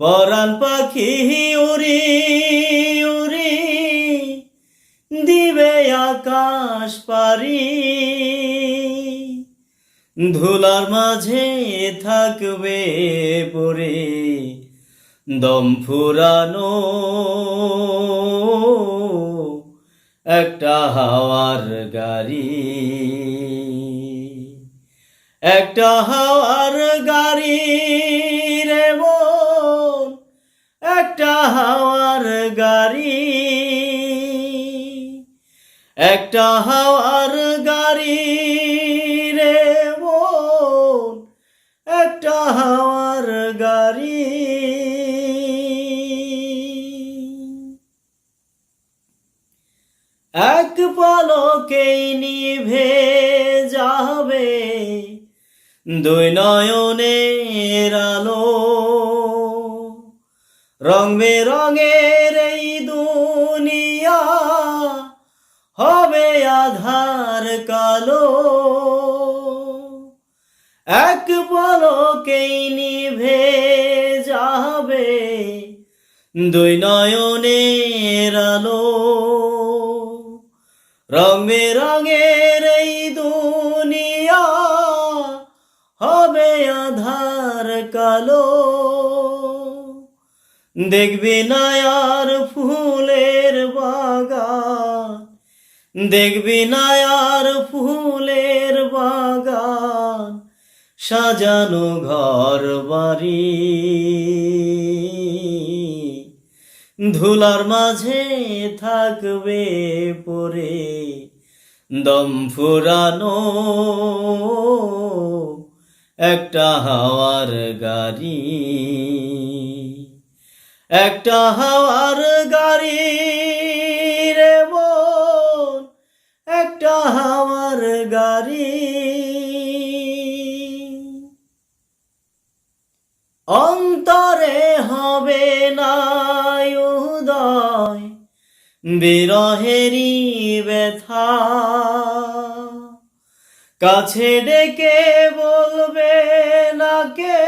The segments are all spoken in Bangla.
পরাণ পাখি উড়ি উড়ি দিবে আকাশ পারি ধুলার মাঝে থাকবে পরে দম ফুরানো। একটা হাওয়ার গাড়ি, একটা হাওয়ার গাড়ি। হাওয়ার গাড়ি। একটা হাওয়ার গাড়ি রে মন, একটা হাওয়ার গাড়ি। এক পলকেই নিভে যাবে দুই নয়নের আলো। রং বেরঙের এই দুনিয়া হবে আধার কালো। এক পলকেই নিভে যাবে দুই নয়নের আলো। রং বেরঙের এই দুনিয়া হবে আধার কালো। দেখবি না আর ফুলের বাগান। দেখবি না আর ফুলের বাগান। সাজানো ঘর বাড়ি। ধুলার মাঝে থাকবে পরে দম ফুরানো। একটা হাওয়ার গাড়ি। একটা হাওয়ার গাড়ি রে মন, একটা হাওয়ার গাড়ি। অন্তরে হবে না উদয় বিরহেরি ব্যথা। কাছে ডেকে বলবে না কেউ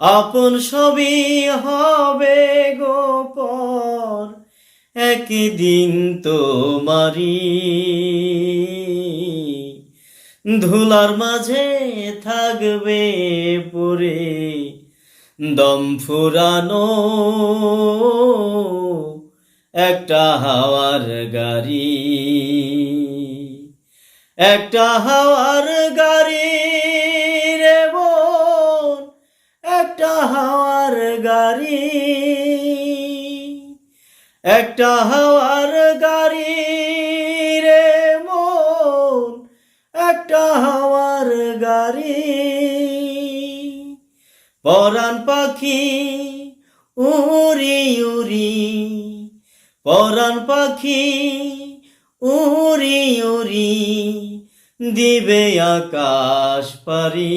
আপন সবই হবে গোপন। একদিন তোমারি ধুলার মাঝে থাকবে পরে দম ফুরানো। একটা হাওয়ার গাড়ি, একটা হাওয়ার গাড়ি, একটা হাওয়ার গাড়ি রে মন, একটা হাওয়ার গাড়ি। পরাণ পাখি উড়ি উড়ি, পরাণ পাখি উড়ি উড়ি, দিবে আকাশ পারি।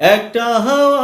একটা হাওয়ার